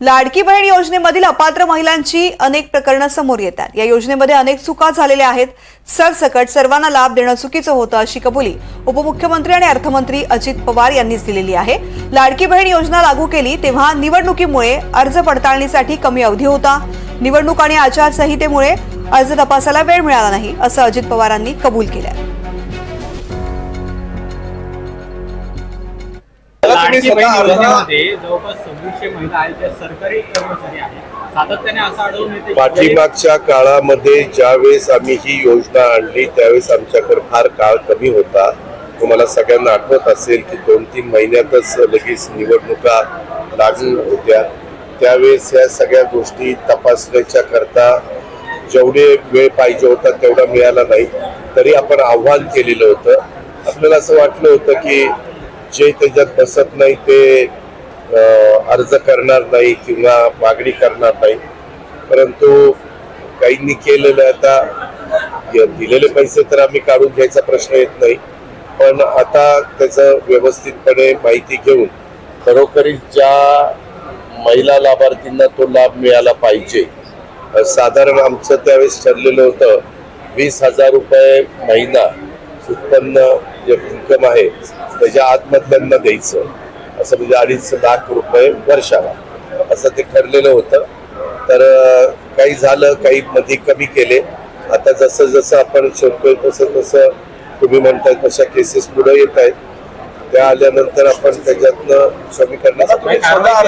लाडकी बहीण योजनेमधील अपात्र महिलांची अनेक प्रकरणं समोर येतात या योजनेमध्ये अनेक चुका झालेल्या आहेत. सरसकट सर्वांना लाभ देणं चुकीचं होतं अशी कबुली उपमुख्यमंत्री आणि अर्थमंत्री अजित पवार यांनीच दिलेली आहे. लाडकी बहीण योजना लागू केली तेव्हा निवडणुकीमुळे अर्ज पडताळणीसाठी कमी अवधी होता. निवडणूक आणि आचारसंहितेमुळे अर्ज तपासायला वेळ मिळाला नाही असं अजित पवारांनी कबूल केलं लाडकी तुम्ही बहीण स्वतः अर्ज- योजनेमध्ये जवळपास सव्वीसशे महिला आहेत ज्या सरकारी कर्मचारी आहेत. सातत्याने असं आढळून येते की पाठीमागच्या काळामध्ये ज्यावेळेस आम्ही ही योजना आणली त्यावेळेस आमच्याकडे फार काळ कमी होता. तुम्हाला सगळ्यांना आठवत असेल की दोन तीन महिन्यातच लगेच निवडणुका लागू होत्या. त्यावेळेस या सगळ्या गोष्टी तपासण्याच्या करता जेवढे वेळ पाहिजे होता तेवढा मिळाला नाही. तरी आपण आव्हान केलेलं होतं. आपल्याला असं वाटलं होतं की जे त्याच्यात बसत नाही ते अर्ज करणार नाही किंवा मागणी करणार नाही. परंतु काहींनी केलेलं आता दिलेले पैसे तर आम्ही काढून घ्यायचा प्रश्न येत नाही. पण आता त्याचं व्यवस्थितपणे माहिती घेऊन खरोखरीच ज्या महिला लाभार्थींना तो लाभ मिळाला पाहिजे साधारण आमचं त्यावेळेस ठरलेलं होतं वीस हजार रुपये महिना उत्पन्न जे इन्कम आहे त्याच्या आतमधल्यांना द्यायचं. असं म्हणजे अडीच लाख रुपये वर्षाला. असं ते ठरलेलं होतं. तर काही झालं काही मध्ये कमी केले. आता जसं जसं आपण शोधतोय तसं तसं तुम्ही म्हणताय तशा केसेस पुढे येत आहेत. त्या आल्यानंतर आपण त्याच्यातनं कमी कारवाई